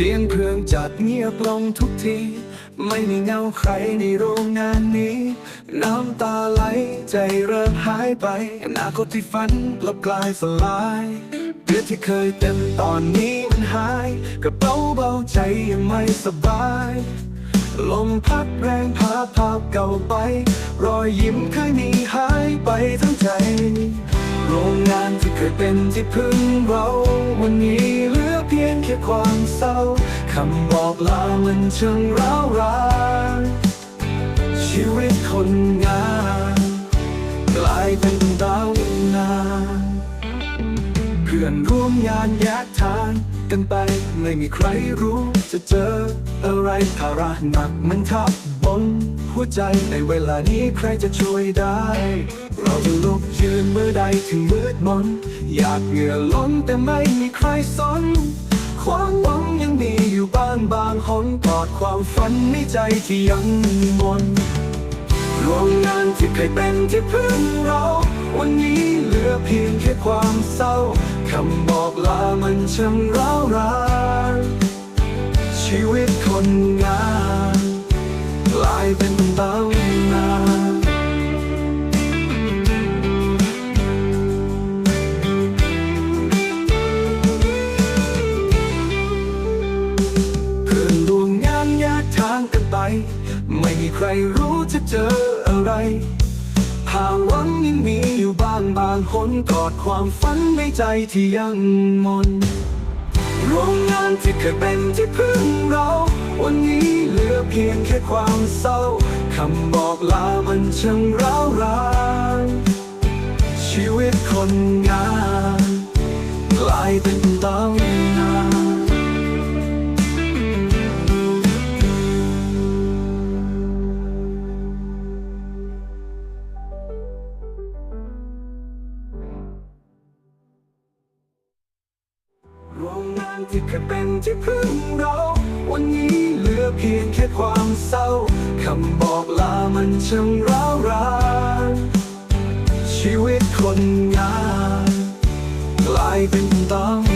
สียงเพลิงจัดเงียบลงทุกที ไม่มีเงาใครในโรงงานนี้ น้ำตาไหลใจเริ่มหายไปอนาคตที่ฝันกลับกลายสลายเดือที่เคยเต็มตอนนี้มันหาย กระเป๋าเบาใจยังไม่สบาย ลมพัดแรงพาภาพเก่าไป รอยยิ้มเคยมีหายไปทั้งใจ โรงงานที่เคยเป็นที่พึ่งเราวันนี้ ค่ความเศร้าคำบอกลามันช่างร้าวรานชีวิตคนงาน กลายเป็นดาวนาเพื่อนร่วมงานแยกทางกันไปไม่มีใครรู้จะเจออะไรภาระหนักมันทับบนหัวใจในเวลานี้ใครจะช่วยได้ เราจะลุกยืนเมื่อใดถึงมืดมน อยากเหงื่อล้นแต่ไม่มีใครสน ความหวังยังมีอยู่บ้างบางหนกอดความฝันในใจที่ยังมนรวมงานที่เคยเป็นที่พึ่งเรา วันนี้เหลือเพียงแค่ความเศร้าคำบอกลามันช่างร้าวรานชีวิตคนง ไม่มีใครรู้จะเจออะไรหาหวังยังมีอยู่บ้างบางคนกอดความฝันในใจที่ยังมนโรงงานที่เคยเป็นที่พึ่งเรา วันนี้เหลือเพียงแค่ความเศร้าคำบอกลามันช่างร้าวรานชีวิตคนงานกลายเป็นตำ งงานที่เคยเป็นที่พึ่งเรา วันนี้เหลือเพียงแค่ความเศร้าคำบอกลามันช่างร้าวรานชีวิตคนงาน กลายเป็นต้อง